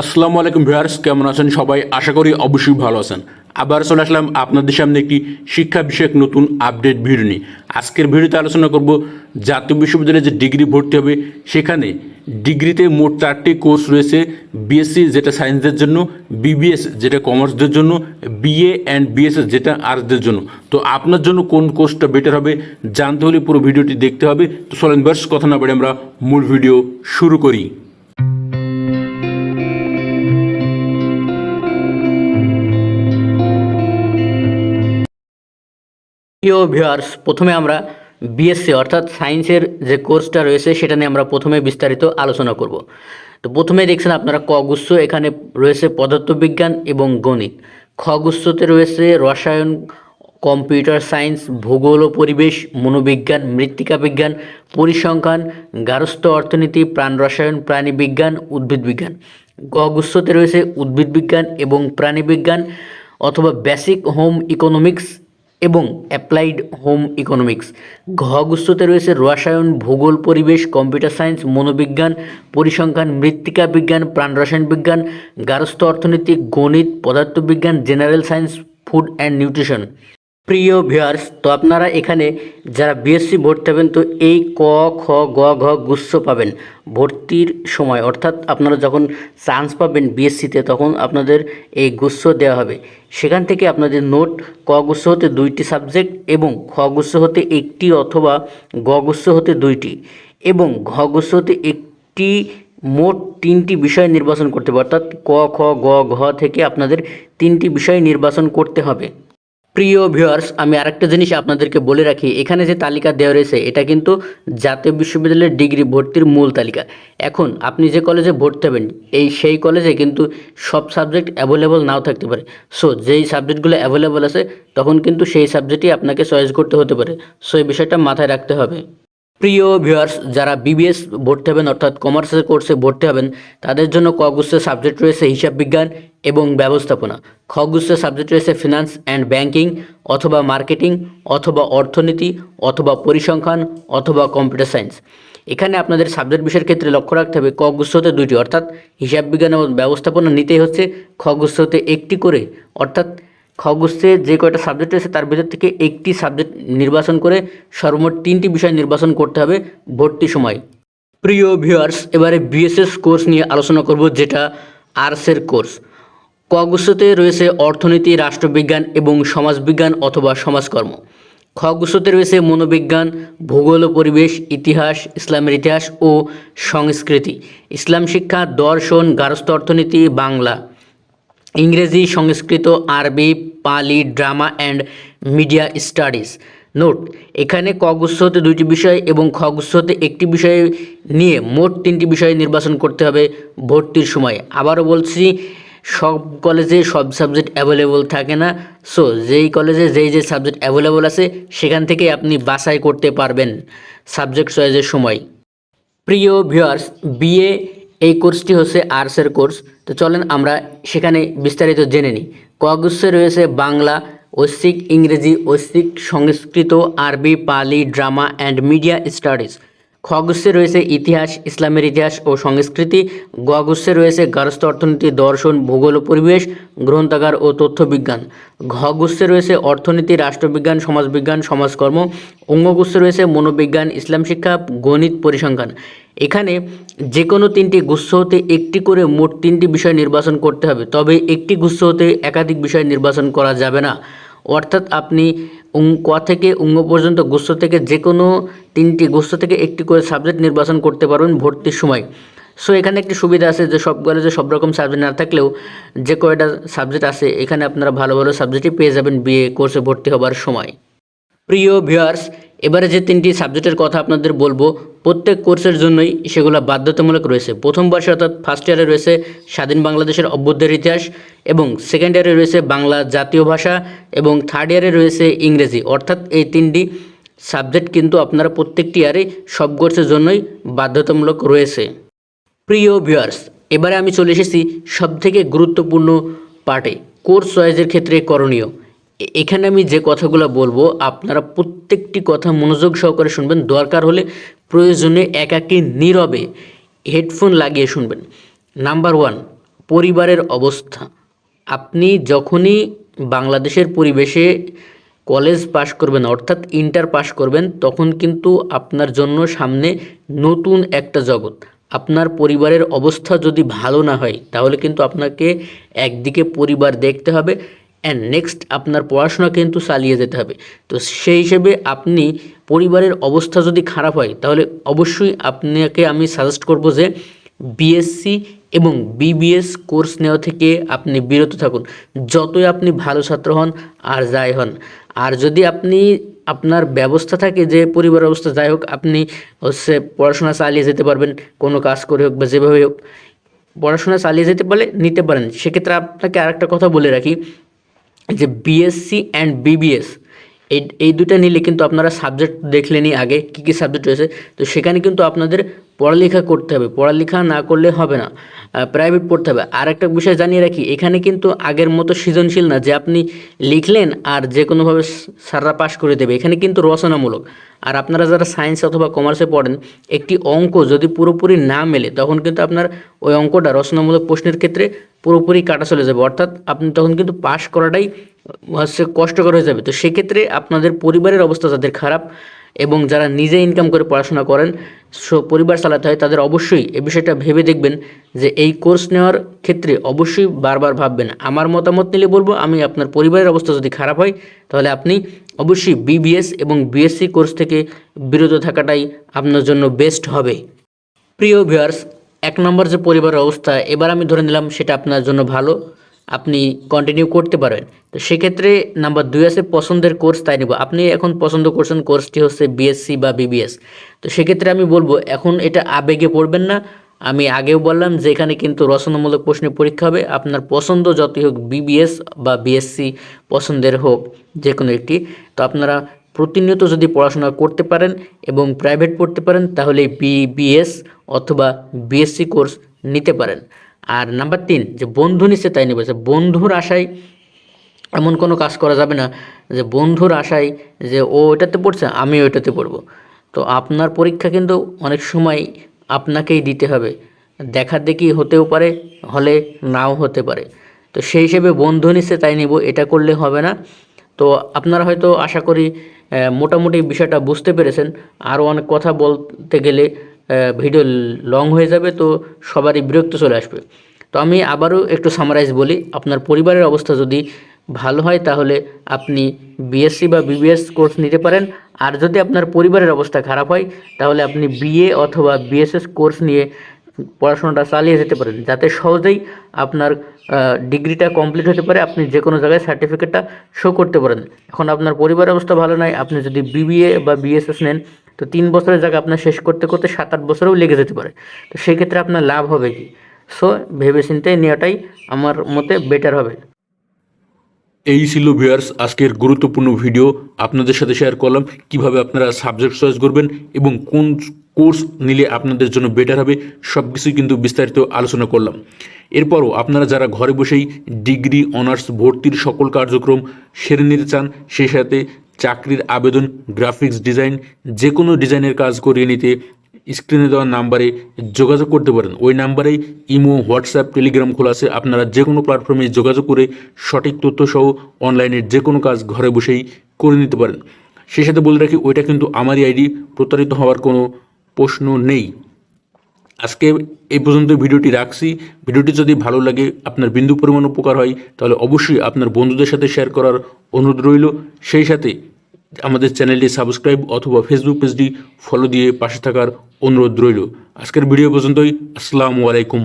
আসসালামু আলাইকুম ভিউয়ার্স, কেমন আছেন সবাই? আশা করি অবশ্যই ভালো আছেন। আবার চলে আসলাম আপনাদের সামনে একটি শিক্ষা বিষয়ক নতুন আপডেট ভিডিও নিয়ে। আজকের ভিডিওতে আলোচনা করব জাতীয় বিশ্ববিদ্যালয়ে যে ডিগ্রি ভর্তি হবে, সেখানে ডিগ্রিতে মোট চারটি কোর্স রয়েছে বিএসসি যেটা সায়েন্সদের জন্য বিবিএস যেটা কমার্সদের জন্য বিএ অ্যান্ড বিএসএস যেটা আর্টসদের জন্য। তো আপনার জন্য কোন কোর্সটা বেটার হবে, জানতে হলে পুরো ভিডিওটি দেখতে হবে। তো চলেন বার্স কথা না বলে আমরা মূল ভিডিও শুরু করি। প্রিয় ভিউয়ার্স প্রথমে আমরা বিএসসি অর্থাৎ সায়েন্সের যে কোর্সটা রয়েছে, সেটা নিয়ে আমরা প্রথমে বিস্তারিত আলোচনা করব। তো প্রথমে দেখছেন আপনারা ক এখানে রয়েছে পদার্থবিজ্ঞান এবং গণিত। খ রয়েছে রসায়ন, কম্পিউটার সায়েন্স, ভূগোল ও পরিবেশ, মনোবিজ্ঞান, মৃত্তিকা বিজ্ঞান, পরিসংখ্যান, গার্হস্থ্য অর্থনীতি, প্রাণ রসায়ন, প্রাণী বিজ্ঞান, উদ্ভিদ বিজ্ঞান। গ রয়েছে উদ্ভিদ বিজ্ঞান এবং প্রাণী বিজ্ঞান অথবা বেসিক হোম ইকোনমিক্স এবং অ্যাপ্লাইড হোম ইকোনমিক্স ঘগুচ্ছতে রয়েছে রসায়ন, ভূগোল, পরিবেশ, কম্পিউটার সায়েন্স, মনোবিজ্ঞান, পরিসংখ্যান, মৃত্তিকা বিজ্ঞান, প্রাণ রসায়ন বিজ্ঞান, গার্হস্থ্য অর্থনীতি, গণিত, পদার্থবিজ্ঞান, general science, food and nutrition. প্রিয় ভিউয়ার্স তো আপনারা এখানে যারা বিএসসি ভর্তি হবেন, তো এই ক, খ, গ, ঘ গুচ্ছ পাবেন ভর্তির সময়। অর্থাৎ আপনারা যখন চান্স পাবেন বিএসসিতে তখন আপনাদের এই গুচ্ছ দেওয়া হবে। সেখান থেকে আপনাদের নোট ক গুচ্ছ হতে দুইটি সাবজেক্ট এবং খ গুচ্ছ হতে একটি অথবা গ গুচ্ছ হতে দুইটি এবং ঘ গুচ্ছ হতে একটি মোট তিনটি বিষয় নির্বাচন করতে হবে। অর্থাৎ ক, খ, গ, ঘ থেকে আপনাদের তিনটি বিষয় নির্বাচন করতে হবে। প্রিয় ভিউয়ার্স আমি আরেকটা জিনিস আপনাদেরকে বলে রাখি, এখানে যে তালিকা দেওয়া রয়েছে, এটা কিন্তু জাতীয় বিশ্ববিদ্যালয়ের ডিগ্রি ভর্তির মূল তালিকা। এখন আপনি যে কলেজে ভর্তি হবেন, এই সেই কলেজে কিন্তু সব সাবজেক্ট অ্যাভেলেবল নাও থাকতে পারে। সো যেই সাবজেক্টগুলো অ্যাভেলেবল আছে, তখন কিন্তু সেই সাবজেক্টই আপনাকে চয়েস করতে হতে পারে। সো এই বিষয়টা মাথায় রাখতে হবে। প্রিয় ভিউয়ার্স যারা বিবিএস ভর্তি হবেন, অর্থাৎ কমার্সের কোর্সে ভর্তি হবেন, তাদের জন্য কগুচ্ছের সাবজেক্ট রয়েছে হিসাব বিজ্ঞান এবং ব্যবস্থাপনা। খগুচ্ছের সাবজেক্ট রয়েছে ফিনান্স অ্যান্ড ব্যাংকিং অথবা মার্কেটিং অথবা অর্থনীতি অথবা পরিসংখ্যান অথবা কম্পিউটার সায়েন্স এখানে আপনাদের সাবজেক্ট বিষয়ের ক্ষেত্রে লক্ষ্য রাখতে হবে, ক গুচ্ছতে দুইটি, অর্থাৎ হিসাব বিজ্ঞান এবং ব্যবস্থাপনা নিতেই হচ্ছে, খ গুচ্ছতে একটি করে, অর্থাৎ খগুচ্ছে যে কয়টা সাবজেক্ট রয়েছে, তার ভিতর থেকে একটি সাবজেক্ট নির্বাচন করে সর্বমোট তিনটি বিষয় নির্বাচন করতে হবে ভর্তি সময়। প্রিয় ভিউয়ার্স এবারে বিএসএস কোর্স নিয়ে আলোচনা করব, যেটা আর্টসের কোর্স কগুচ্ছতে রয়েছে অর্থনীতি, রাষ্ট্রবিজ্ঞান এবং সমাজবিজ্ঞান অথবা সমাজকর্ম। খগুচ্ছতে রয়েছে মনোবিজ্ঞান, ভূগোল পরিবেশ, ইতিহাস, ইসলামের ইতিহাস ও সংস্কৃতি। ইসলাম শিক্ষা, দর্শন, গার্হস্থ্য অর্থনীতি, বাংলা। ইংরেজি, সংস্কৃত, আরবি, Pali, drama and media studies. Note, এখানে কগুচ্ছ হতে দুইটি বিষয় এবং খগুচ্ছ হতে একটি বিষয় নিয়ে মোট তিনটি বিষয় নির্বাচন করতে হবে ভর্তির সময়। আবারও বলছি, সব কলেজে সব সাবজেক্ট অ্যাভেলেবল থাকে না। সো, যেই কলেজে যেই যে সাবজেক্ট অ্যাভেলেবল আছে, সেখান থেকে আপনি বাছাই করতে পারবেন সাবজেক্ট চয়েসের সময়। প্রিয় ভিউয়ার্স, বিএ এই কোর্সটি হচ্ছে আর্টসের কোর্স। তো চলেন আমরা সেখানে বিস্তারিত জেনে নিই। কগুসে রয়েছে বাংলা, ঐশ্বিক ইংরেজি, ঐশ্বিক সংস্কৃত, আরবি, Pali, drama, and media studies. খগুচ্ছে রয়েছে ইতিহাস, ইসলামের ইতিহাস ও সংস্কৃতি। গগুচ্ছে রয়েছে গার্হস্থ্য অর্থনীতি, দর্শন, ভূগোল ও পরিবেশ, গ্রন্থাগার ও তথ্য বিজ্ঞান ঘগুচ্ছে রয়েছে অর্থনীতি, রাষ্ট্রবিজ্ঞান, সমাজবিজ্ঞান, সমাজকর্ম। অঙ্গগুচ্ছে রয়েছে মনোবিজ্ঞান, ইসলাম শিক্ষা, গণিত পরিসংখ্যান। এখানে যে কোনো তিনটি গুচ্ছ হতে একটি করে মোট তিনটি বিষয় নির্বাচন করতে হবে। তবে একটি গুচ্ছ হতে একাধিক বিষয় নির্বাচন করা যাবে না। অর্থাৎ আপনি উং- ক থেকে উঙ্গ পর্যন্ত গুচ্ছ থেকে যে কোনো তিনটি গোস্ত থেকে একটি করে সাবজেক্ট নির্বাচন করতে পারবেন ভর্তির সময়। সো এখানে একটি সুবিধা আছে যে সব কলেজে সব রকম সাবজেক্ট না থাকলেও যে কয়টা সাবজেক্ট আছে, এখানে আপনারা ভালো ভালো সাবজেক্টই পেয়ে যাবেন বিএ কোর্সে ভর্তি হবার সময়। প্রিয় ভিউয়ার্স, এবারে যে তিনটি সাবজেক্টের কথা আপনাদের বলব, প্রত্যেক কোর্সের জন্যই সেগুলো বাধ্যতামূলক রয়েছে। প্রথম বর্ষে অর্থাৎ ফার্স্ট ইয়ারে রয়েছে স্বাধীন বাংলাদেশের অভ্যুদয়ের ইতিহাস এবং সেকেন্ড ইয়ারে রয়েছে বাংলা জাতীয় ভাষা এবং থার্ড ইয়ারে রয়েছে ইংরেজি। অর্থাৎ এই তিনটি সাবজেক্ট কিন্তু আপনারা প্রত্যেকটি ইয়ারে সব কোর্সের জন্যই বাধ্যতামূলক রয়েছে। প্রিয় ভিউয়ার্স, এবারে আমি চলে এসেছি সবথেকে গুরুত্বপূর্ণ পার্টে কোর্স চয়েসের ক্ষেত্রে করণীয়। এখানে আমি যে কথাগুলো বলব, আপনারা প্রত্যেকটি কথা মনোযোগ সহকারে শুনবেন। দরকার হলে প্রয়োজনে একাকী নীরবে হেডফোন লাগিয়ে শুনবেন। নাম্বার ওয়ান, পরিবারের অবস্থা। আপনি যখনই বাংলাদেশের পরিবেশে কলেজ পাশ করবেন, অর্থাৎ ইন্টার পাশ করবেন, তখন কিন্তু আপনার জন্য সামনে নতুন একটা জগৎ। আপনার পরিবারের অবস্থা যদি ভালো না হয়, তাহলে কিন্তু আপনাকে একদিকে পরিবার দেখতে হবে অ্যান্ড নেক্সট আপনার পড়াশোনা কিন্তু চালিয়ে যেতে হবে। তো সেই হিসেবে আপনি পরিবারের অবস্থা যদি খারাপ হয়, তাহলে অবশ্যই আপনাকে আমি সাজেস্ট করব যে বিএসসি এবং বিবিএস কোর্স নেওয়া থেকে আপনি বিরত থাকুন। যতই আপনি ভালো ছাত্র হন আর যাই হন। আর যদি আপনি, আপনার ব্যবস্থা থাকে যে পরিবার অবস্থা, যাই হোক, আপনি হচ্ছে পড়াশোনা চালিয়ে যেতে পারবেন, কোনো কাজ করে হোক বা যেভাবে হোক। পড়াশোনা চালিয়ে যেতে পারলে নিতে পারেন। সেক্ষেত্রে আপনাকে আরেকটা কথা বলে রাখি যে বিএসসি অ্যান্ড বিবিএস এই এই দুটো নিলে কিন্তু আপনারা সাবজেক্ট দেখলেনই আগে কী কী সাবজেক্ট রয়েছে। তো সেখানে কিন্তু আপনাদের পড়ালেখা করতে হবে। পড়ালেখা না করলে হবে না। প্রাইভেট পড়তে হবে। আর একটা বিষয় জানিয়ে রাখি, এখানে কিন্তু আগের মতো সৃজনশীল না। যে আপনি লিখলেন আর যে কোনোভাবে সাররা পাশ করে দেবে, এখানে কিন্তু রচনামূলক। আর আপনারা যারা সায়েন্স অথবা কমার্সে পড়েন, একটি অঙ্ক যদি পুরোপুরি না মেলে, তখন কিন্তু আপনার ওই অঙ্কটা রচনামূলক প্রশ্নের ক্ষেত্রে পুরোপুরি কাটা চলে যাবে। অর্থাৎ আপনি তখন কিন্তু পাশ করাটাই হচ্ছে কষ্টকর হয়ে যাবে। তো সেক্ষেত্রে আপনাদের পরিবারের অবস্থা যাদের খারাপ এবং যারা নিজে ইনকাম করে পড়াশোনা করেন, সো পরিবার চালাতে হয়, তাদের অবশ্যই এ বিষয়টা ভেবে দেখবেন যে এই কোর্স নেওয়ার ক্ষেত্রে অবশ্যই বারবার ভাববেন। আমার মতামত নিলে বলব, আমি আপনার পরিবারের অবস্থা যদি খারাপ হয়, তাহলে আপনি অবশ্যই বিবিএস এবং বিএসসি কোর্স থেকে বিরত থাকাটাই আপনার জন্য বেস্ট হবে। প্রিয় ভিউয়ার্স এক নম্বর যে পরিবারের অবস্থা, এবার আমি ধরে নিলাম সেটা আপনার জন্য ভালো, আপনি কন্টিনিউ করতে পারবেন তো সেক্ষেত্রে নাম্বার দুই আছে পছন্দের কোর্স তাই নেব। আপনি এখন পছন্দ করছেন কোর্সটি হচ্ছে বিএসসি বা বিবিএস তো সেক্ষেত্রে আমি বলব, এখন এটা আবেগে পড়বেন না। আমি আগেও বললাম যে এখানে কিন্তু রচনামূলক প্রশ্নের পরীক্ষা হবে। আপনার পছন্দ যতই হোক বিবিএস বা বিএসসি পছন্দের হোক যে কোনো একটি। তো আপনারা প্রতিনিয়ত যদি পড়াশোনা করতে পারেন এবং প্রাইভেট পড়তে পারেন, তাহলে বিবিএস অথবা বিএসসি কোর্স নিতে পারেন। আর নাম্বার তিন, যে বন্ধু নিচ্ছে তাই নেবে। বন্ধুর আশায় এমন কোনো কাজ করা যাবে না, যে বন্ধুর আশায় যে ও ওইটাতে পড়ছে আমি ওইটাতে পড়ব। তো আপনার পরীক্ষা কিন্তু অনেক সময় আপনাকেই দিতে হবে। দেখা দেখি হতেও পারে, হলে নাও হতে পারে। তো সেই হিসেবে বন্ধু নিচ্ছে তাই নিব, এটা করলে হবে না। তো আপনারা হয়তো আশা করি মোটামুটি বিষয়টা বুঝতে পেরেছেন। আরও অনেক কথা বলতে গেলে ভিডিও লং হয়ে যাবে, তো সবারই বিরক্ত চলে আসবে। তো আমি আবারও একটু সামারাইজ বলি, আপনার পরিবারের অবস্থা যদি ভালো হয়, তাহলে আপনি বিএসসি বা বিবিএস কোর্স নিতে পারেন। আর যদি আপনার পরিবারের অবস্থা খারাপ হয়, তাহলে আপনি বিএ অথবা বিএসএস কোর্স নিয়ে পড়াশোনাটা চালিয়ে যেতে পারেন। যাতে সহজেই আপনার ডিগ্রিটা কমপ্লিট হতে পারে, আপনি যে কোনো জায়গায় সার্টিফিকেটটা শো করতে পারেন। এখন আপনার পরিবারের অবস্থা ভালো নয় আপনি যদি বিবিএ বা বিএসএস নেন, তো তিন বছরের জায়গায় আপনার শেষ করতে করতে সাত আট বছরেও লেগে যেতে পারে। তো সেক্ষেত্রে আপনার লাভ হবে কি? সো ভেবেচিন্তে নেওয়াটাই আমার মতে বেটার হবে। এই ছিল ভিউয়ার্স আজকের গুরুত্বপূর্ণ ভিডিও। আপনাদের সাথে শেয়ার করলাম কীভাবে আপনারা সাবজেক্ট চয়েস করবেন এবং কোন কোর্স নিলে আপনাদের জন্য বেটার হবে সব কিছুই কিন্তু বিস্তারিত আলোচনা করলাম। এরপরও আপনারা যারা ঘরে বসেই ডিগ্রি, অনার্স, ভর্তির সকল কার্যক্রম সেরে নিতে চান, সেই সাথে চাকরির আবেদন গ্রাফিক্স ডিজাইন যে কোনো ডিজাইনের কাজ করিয়ে নিতে স্ক্রিনে দেওয়া নাম্বারে যোগাযোগ করতে পারেন। ওই নাম্বারেই ইমো, হোয়াটসঅ্যাপ, টেলিগ্রাম খোলা আছে। আপনারা যে কোনো প্ল্যাটফর্মে যোগাযোগ করে সঠিক তথ্য সহ অনলাইনের যে কোনো কাজ ঘরে বসেই করে নিতে পারেন। সেই সাথে বলে রাখি, ওইটা কিন্তু আমারই আইডি প্রতারিত হওয়ার কোনো প্রশ্ন নেই। আজকে এই পর্যন্ত ভিডিওটি রাখছি। ভিডিওটি যদি ভালো লাগে, আপনার বিন্দু পরিমাণ উপকার হয়, তাহলে অবশ্যই আপনার বন্ধুদের সাথে শেয়ার করার অনুরোধ রইল। সেই সাথে আমাদের চ্যানেলটি সাবস্ক্রাইব অথবা ফেসবুক পেজটি ফলো দিয়ে পাশে থাকার অনুরোধ রইল। আজকের ভিডিও পর্যন্তই। আসসালামু আলাইকুম।